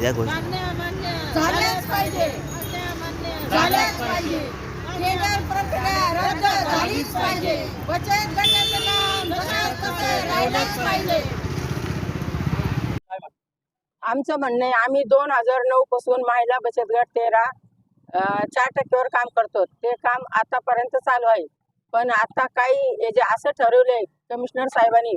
या गोष्टी. झाल्याच पाहिजे. झाल्याच पाहिजे. टेंडर प्रक्रिया रद्द झालीच पाहिजे. बचत गटाचं काम जशाच तसं राहिलंच पाहिजे. आमचं म्हणणं आहे आम्ही दोन हजार नऊ पासून महिला बचत गट तेरा चार टक्क्यावर काम करतो. ते काम आतापर्यंत चालू आहे. पण आता काही जे असं ठरवलंय कमिशनर साहेबांनी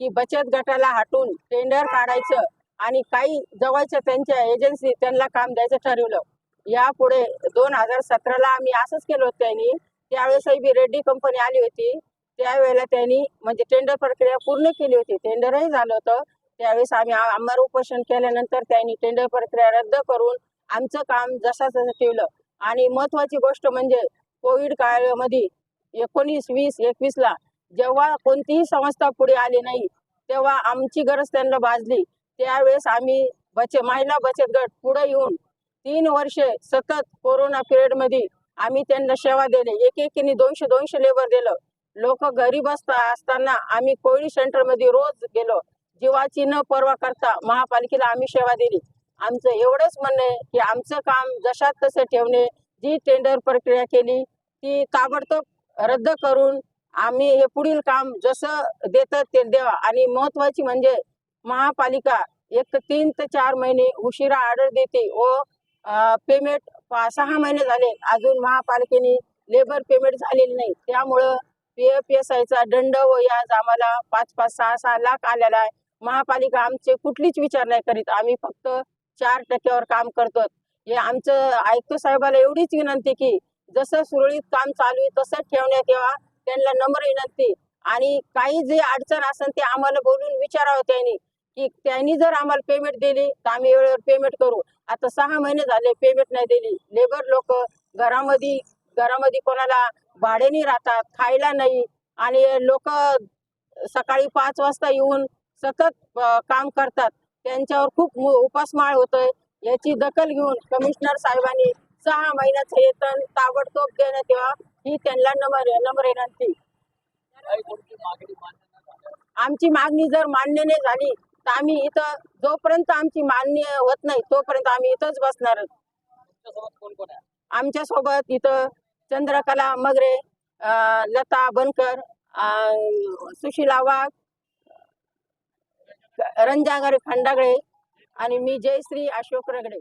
की बचत गटाला हटून टेंडर काढायचं. आणि काही जवळच्या त्यांच्या एजन्सी त्यांना काम द्यायचं ठरवलं. यापुढे दोन हजार सतराला आम्ही असंच केलं होतं त्यांनी. त्यावेळेसही बी रेड्डी कंपनी आली होती. त्यावेळेला त्यांनी म्हणजे टेंडर प्रक्रिया पूर्ण केली होती. टेंडरही झालं होतं. त्यावेळेस आम्ही आ- उपोषण केल्यानंतर त्यांनी टेंडर प्रक्रिया रद्द करून आमचं काम जसा तसं ठेवलं. आणि महत्वाची गोष्ट म्हणजे कोविड काळामध्ये एकोणीस वीस एकवीसला जेव्हा कोणतीही संस्था पुढे आली नाही तेव्हा आमची गरज त्यांना भाजली त्यावेळेस आम्ही बचत महिला बचत गट पुढे येऊन तीन वर्षे सतत कोरोना पिरियडमध्ये आम्ही त्यांना सेवा दिली. एक एकीने दोनशे दोनशे लेबर दिलं. लोक घरी बसता असताना आम्ही कोविड सेंटरमध्ये रोज गेलो. जीवाची न पर्वा करता महापालिकेला आम्ही सेवा दिली. आमचं एवढंच म्हणणं आहे की आमचं काम जशात तसं ठेवणे. जी टेंडर प्रक्रिया केली ती ताबडतोब रद्द करून आम्ही हे पुढील काम जसं देतात ते देवा. आणि महत्वाची म्हणजे महापालिका एक तीन ते चार महिने उशिरा ऑर्डर देते व पेमेंट सहा महिने झाले. अजून महापालिकेने लेबर पेमेंट झालेली नाही. त्यामुळं पी एफ एस आयचा दंड व याज आम्हाला पाच पाच सहा सहा लाख आलेला आहे. महापालिका आमचे कुठलीच विचार नाही करीत. आम्ही फक्त चार टक्क्यावर काम करतो हे आमचं आयुक्त साहेबाला एवढीच विनंती की जसं सुरळीत काम चालू आहे तसंच ठेवण्यात यावा. त्यांना नम्र विनंती. आणि काही जे अडचण असेल ते आम्हाला बोलून विचारावं त्यांनी. की त्यांनी जर आम्हाला पेमेंट दिली तर आम्ही वेळेवर पेमेंट करू. आता सहा महिने झाले पेमेंट नाही दिली. लेबर लोक घरामध्ये घरामध्ये कोणाला भाड्याने राहतात खायला नाही. आणि लोक सकाळी पाच वाजता येऊन सतत काम करतात. त्यांच्यावर खूप उपासमार होतोय. याची दखल घेऊन कमिशनर साहेबांनी सहा महिन्याचं वेतन ताबडतोब देण्यात यावा ही त्यांना नम्र नम्र विनंती. आमची मागणी जर मान्य नाही झाली आम्ही इथं जोपर्यंत आमची मान्य होत नाही तोपर्यंत आम्ही इथंच बसणार. आमच्यासोबत इथं चंद्रकला मगरे लता बनकर सुशीला वाघ रंजागरे खंडागळे आणि मी जयश्री अशोक रगडे.